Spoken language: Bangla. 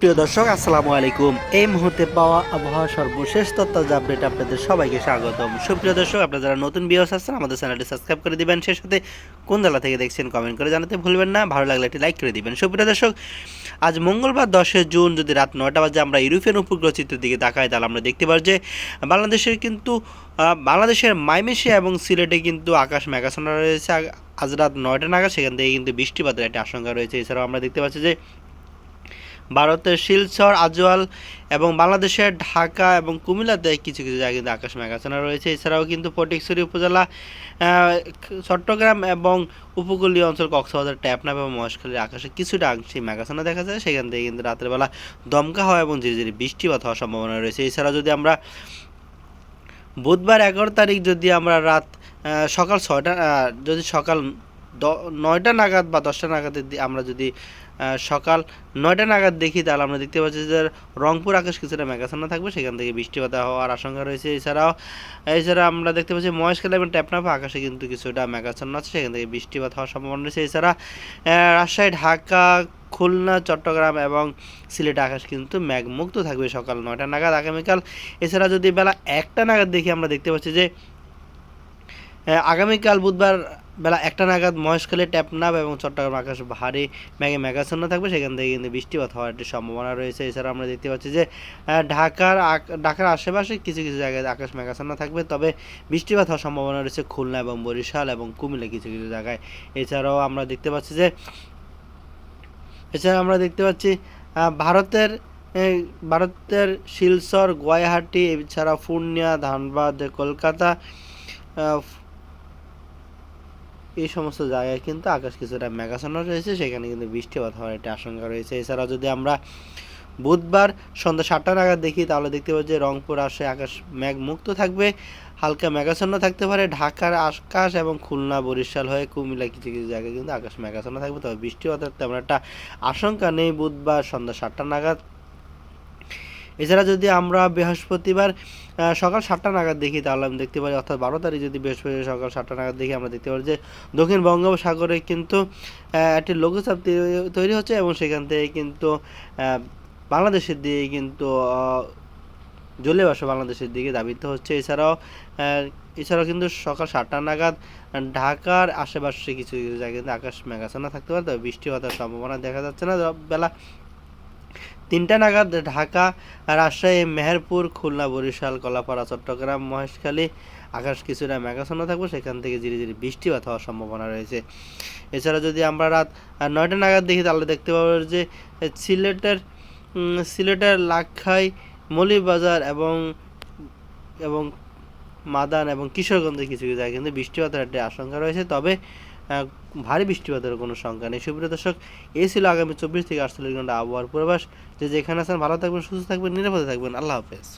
প্রিয় দর্শক, আসসালামু আলাইকুম। এই মুহূর্তে পাওয়া আবহাওয়া সর্বশেষ তথ্য আপডেট আপনাদের সবাইকে স্বাগতম। সুপ্রিয় দর্শক, আপনারা যারা নতুন বিয়স আছেন আমাদের চ্যানেলটি সাবস্ক্রাইব করে দিবেন। সেই সাথে কোন জেলা থেকে দেখছেন কমেন্ট করে জানাতে ভুলবেন না। ভালো লাগলে একটি লাইক করে দিবেন। সুপ্রিয় দর্শক, আজ মঙ্গলবার দশই জুন, যদি রাত নয়টা বাজে আমরা ইউরোপিয়ান উপগ্রহ চিত্রের দিকে তাকাই, তাহলে আমরা দেখতে পাই যে বাংলাদেশের কিন্তু বাংলাদেশের মাইমেশিয়া এবং সিলেটে কিন্তু আকাশ মেঘাছন্ন রয়েছে। আজ রাত নয়টা নাগাদ সেখান থেকে কিন্তু বৃষ্টিপাতের একটা আশঙ্কা রয়েছে। এছাড়াও আমরা দেখতে পাচ্ছি যে ভারতের শিলচর, আজওয়াল এবং বাংলাদেশের ঢাকা এবং কুমিল্লাতে কিছু কিছু জায়গায় কিন্তু আকাশ মেঘাচ্ছন্ন রয়েছে। এছাড়াও কিন্তু ফটিকছড়ি উপজেলা চট্টগ্রাম এবং উপকূলীয় অঞ্চল কক্সবাজার ট্যাপনাপ এবং মহেশখালীর আকাশে কিছুটা আংশিক মেঘাচ্ছন্ন দেখা যায়। সেখান থেকে কিন্তু রাতের বেলা দমকা হওয়া এবং ধীরে ধীরে বৃষ্টিপাত হওয়ার সম্ভাবনা রয়েছে। এছাড়া যদি আমরা বুধবার এগারো তারিখ যদি আমরা রাত সকাল ছয়টা যদি সকাল নয়টা নাগাদ বা দশটা নাগাদ দি- আমরা যদি সকাল নয়টা নাগাদ দেখি, তাহলে আমরা দেখতে পাচ্ছি যে রংপুর আকাশ কিছুটা মেঘাচ্ছন্ন থাকবে, সেখান থেকে বৃষ্টিপাত হওয়ার আশঙ্কা রয়েছে। এছাড়াও, এছাড়া আমরা দেখতে পাচ্ছি মহেশখালী এবং টেপনাফা আকাশে কিন্তু কিছুটা মেঘাচ্ছন্ন আছে, সেখান থেকে বৃষ্টিপাত হওয়ার সম্ভাবনা রয়েছে। এছাড়া রাজশাহী, ঢাকা, খুলনা, চট্টগ্রাম এবং সিলেট আকাশ কিন্তু মেঘমুক্ত থাকবে সকাল নয়টা নাগাদ আগামীকাল। এছাড়া যদি বেলা একটা নাগাদ দেখি, আমরা দেখতে পাচ্ছি যে আগামীকাল বুধবার বেলা একটা নাগাদ মহেশখালী ট্যাপনাব এবং চট্টগ্রাম আকাশ ভারী মেঘে মেঘাচ্ছন্ন থাকবে। সেখান থেকে কিন্তু বৃষ্টিপাত হওয়ার একটি সম্ভাবনা রয়েছে। এছাড়া আমরা দেখতে পাচ্ছি যে ঢাকার ঢাকার আশেপাশে কিছু কিছু জায়গায় আকাশ মেঘাচ্ছন্ন থাকবে। তবে বৃষ্টিপাত হওয়ার সম্ভাবনা রয়েছে খুলনা এবং বরিশাল এবং কুমিল্লা কিছু কিছু জায়গায়। এছাড়াও আমরা দেখতে পাচ্ছি যে এছাড়া আমরা দেখতে পাচ্ছি ভারতের ভারতের শিলচর, গুয়াহাটি এছাড়া পূর্ণিয়া, ধানবাদ, কলকাতা এই সমস্ত জায়গায় কিন্তু আকাশ কিছুটা মেঘাচ্ছন্ন রয়েছে, সেখানে কিন্তু বৃষ্টিপাত হওয়ার একটা আশঙ্কা রয়েছে। এছাড়া যদি আমরা বুধবার সন্ধ্যা সাতটা নাগাদ দেখি, তাহলে দেখতে পাবো যে রংপুর আসে আকাশ মেঘ মুক্ত থাকবে, হালকা মেঘাচ্ছন্ন থাকতে পারে। ঢাকার আকাশ এবং খুলনা, বরিশাল হয়ে কুমিল্লা কিছু কিছু জায়গায় কিন্তু আকাশ মেঘাচ্ছন্ন থাকবে। তবে বৃষ্টিপাতের তেমন একটা আশঙ্কা নেই বুধবার সন্ধ্যা সাতটা নাগাদ। এছাড়া যদি আমরা বৃহস্পতিবার সকাল সাতটা নাগাদ দেখি, তাহলে আমি দেখতে পারি, অর্থাৎ বারো তারিখ যদি বৃহস্পতিবার সকাল সাতটা নাগাদ দেখি, আমরা দেখতে পারি যে দক্ষিণ বঙ্গোপসাগরে কিন্তু একটি লঘুচাপ তৈরি- হচ্ছে এবং সেখান থেকে কিন্তু বাংলাদেশের দিকে কিন্তু জলীয় বাষ্প বাংলাদেশের দিকে ধাবিত হচ্ছে। এছাড়াও এছাড়াও কিন্তু সকাল সাতটা নাগাদ ঢাকার আশেপাশে কিছু কিছু জায়গায় কিন্তু আকাশ মেঘাচ্ছন্ন থাকতে পারে, তবে বৃষ্টি হওয়ার সম্ভাবনা দেখা যাচ্ছে না। বেলা তিনটা নাগাদ ঢাকা, রাজশাহী, মেহেরপুর, খুলনা, বরিশাল, কলাপাড়া, চট্টগ্রাম, মহেশখালী, আকাশ কিছুটা মেঘাচ্ছন্ন থাকবে, সেখান থেকে ধীরে ধীরে বৃষ্টিপাত হওয়ার সম্ভাবনা রয়েছে। এছাড়া যদি আমরা রাত নয়টা নাগাদ দেখি, তাহলে দেখতে পাবো যে সিলেটের সিলেটের লাক্ষাই মৌলিবাজার এবং এবং মাদান এবং কিশোরগঞ্জে কিছু কিছু জায়গায় কিন্তু বৃষ্টিপাতের একটা আশঙ্কা রয়েছে। তবে ভারী বৃষ্টিপাতের কোনো সংখ্যা নেই। সুপ্রিয় দর্শক, এই ছিল আগামী চব্বিশ থেকে আটচল্লিশ ঘণ্টা আবহাওয়ার পূর্বাভাস। যে যেখানে আছেন, ভালো থাকবেন, সুস্থ থাকবেন, নিরাপদে থাকবেন। আল্লাহ হাফেজ।